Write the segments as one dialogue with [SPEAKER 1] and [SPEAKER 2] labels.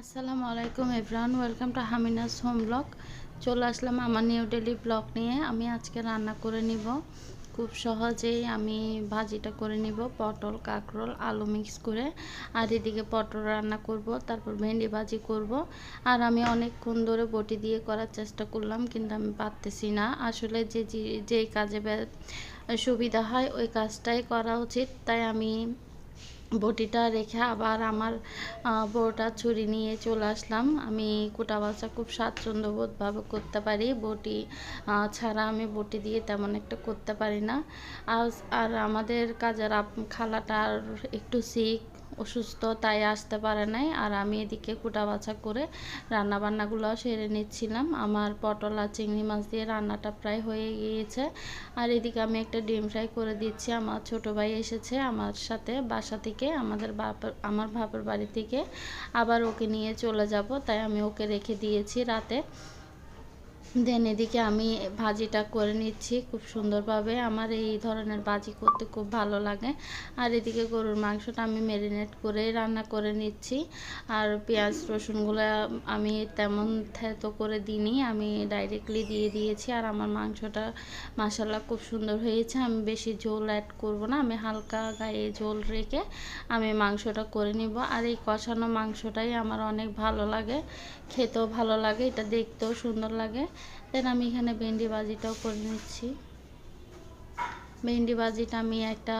[SPEAKER 1] আসসালামু আলাইকুম everyone welcome to হামিনাস হোম ব্লগ। চলে আসলাম আমার নিউ ডেলি ব্লগ নিয়ে। আমি আজকে রান্না করে নিব। খুব সহজেই আমি ভাজিটা করে নিব, পটল, কাঁকরোল, আলু মিক্স করে। আর এদিকে পটল রান্না করব, তারপর ভেন্ডি ভাজি করব। আর আমি অনেকক্ষণ ধরে বটি দিয়ে করার চেষ্টা করলাম, কিন্তু আমি পারতেছি না। আসলে যে যেই কাজে সুবিধা হয়, ওই কাজটাই করা উচিত। তাই আমি বটিটা রেখে আবার আমার বউটা ছুরি নিয়ে চলে আসলাম। আমি কোটা বাচ্চা খুব স্বাচ্ছন্দ্যবোধভাবে করতে পারি। বটি ছাড়া আমি বটি দিয়ে তেমন একটা করতে পারি না। আর আর আমাদের কাজের খালাটার একটু শিখ অসুস্থ, তাই আসতে পারে নাই। আর আমি এদিকে কুটা বাছা করে রান্না বান্নাগুলো সেরে নিচ্ছিলাম। আমার পটল আর চিংড়ি মাছ দিয়ে রান্নাটা প্রায় হয়ে গিয়েছে। আর এদিকে আমি একটা ডিম ফ্রাই করে দিচ্ছি। আমার ছোট ভাই এসেছে আমার সাথে বাসা থেকে, আমাদের বাপ, আমার বাপের বাড়ি থেকে। আবার ওকে নিয়ে চলে যাব, তাই আমি ওকে রেখে দিয়েছি রাতে। দেন এদিকে আমি ভাজিটা করে নিচ্ছি খুব সুন্দরভাবে। আমার এই ধরনের ভাজি করতে খুব ভালো লাগে। আর এদিকে গরুর মাংসটা আমি ম্যারিনেট করে রান্না করে নিচ্ছি। আর পেঁয়াজ, রসুনগুলো আমি তেমন থেতো করে দিইনি, আমি ডাইরেক্টলি দিয়ে দিয়েছি। আর আমার মাংসটা মাসাল্লা খুব সুন্দর হয়েছে। আমি বেশি ঝোল অ্যাড করব না, আমি হালকা গায়ে ঝোল রেখে আমি মাংসটা করে নিব। আর এই কষানো মাংসটাই আমার অনেক ভালো লাগে, খেতেও ভালো লাগে, এটা দেখতেও সুন্দর লাগে। দেন আমি এখানে ভেন্ডি বাজিটাও করে নিচ্ছি। ভেন্ডি ভাজিটা আমি একটা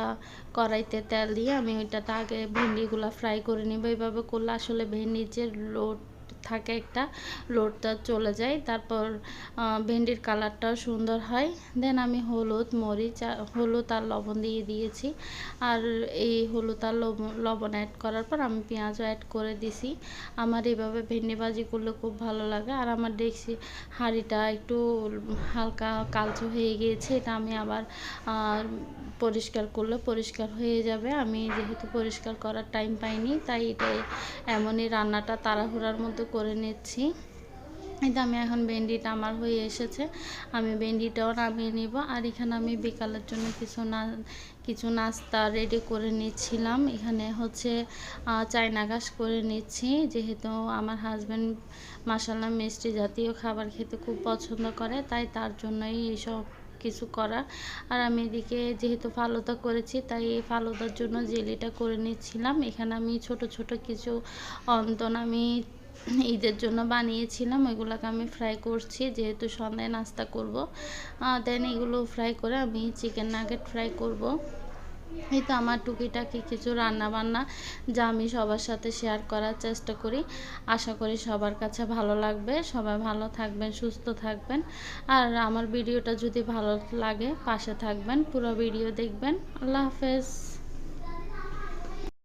[SPEAKER 1] কড়াইতে তেল দিয়ে আমি ওইটাতে আগে ভেন্ডিগুলো ফ্রাই করে নেব। এইভাবে করলে আসলে ভেন্ডির যে লোড থাকে একটা লোডটা চলে যায়। তারপর ভেন্ডির কালারটাও সুন্দর হয়। দেন আমি হলুদ, মরিচ হলুদ আর লবণ দিয়ে দিয়েছি। আর এই হলুদ আর লবণ অ্যাড করার পর আমি পেঁয়াজও অ্যাড করে দিছি। আমার এভাবে ভেন্ডি ভাজি করলে খুব ভালো লাগে। আর আমার দেখছি হাঁড়িটা একটু হালকা কালচে হয়ে গিয়েছে। এটা আমি আবার পরিষ্কার করলে পরিষ্কার হয়ে যাবে। আমি যেহেতু পরিষ্কার করার টাইম পাইনি, তাই এটাই এমনই রান্নাটা তাড়াহুড়ার মধ্যে করে নিচ্ছি। এটা আমি এখন ভেন্ডিটা আমার হয়ে এসেছে, আমি ভেন্ডিটাও নামিয়ে নিব। আর এখানে আমি বিকালের জন্য কিছু না, কিছু নাস্তা রেডি করে নিচ্ছিলাম। এখানে হচ্ছে চায়না ঘাস করে নিচ্ছি। যেহেতু আমার হাজব্যান্ড মাসাল্লাহ মিষ্টি জাতীয় খাবার খেতে খুব পছন্দ করে, তাই তার জন্যই এইসব কিছু করা আর আমি এদিকে যেহেতু ফালুদা করেছি, তাই এই ফালুদার জন্য জেলিটা করে নিচ্ছিলাম। এখানে আমি ছোট ছোট কিছু অন্তন আমি ঈদের জন্য বানিয়েছিলাম। ওইগুলোকে আমি ফ্রাই করছি, যেহেতু সন্ধ্যায় নাস্তা করব। দেন এগুলো ফ্রাই করে আমি চিকেন নাগেট ফ্রাই করব। এই তো আমার টুকিটাকি কিছু রান্না বান্না যা আমি সবার সাথে শেয়ার করার চেষ্টা করি। আশা করি সবার কাছে ভালো লাগবে। সবাই ভালো থাকবেন, সুস্থ থাকবেন। আর আমার ভিডিওটা যদি ভালো লাগে, পাশে থাকবেন, পুরো ভিডিও দেখবেন। আল্লাহ হাফেজ।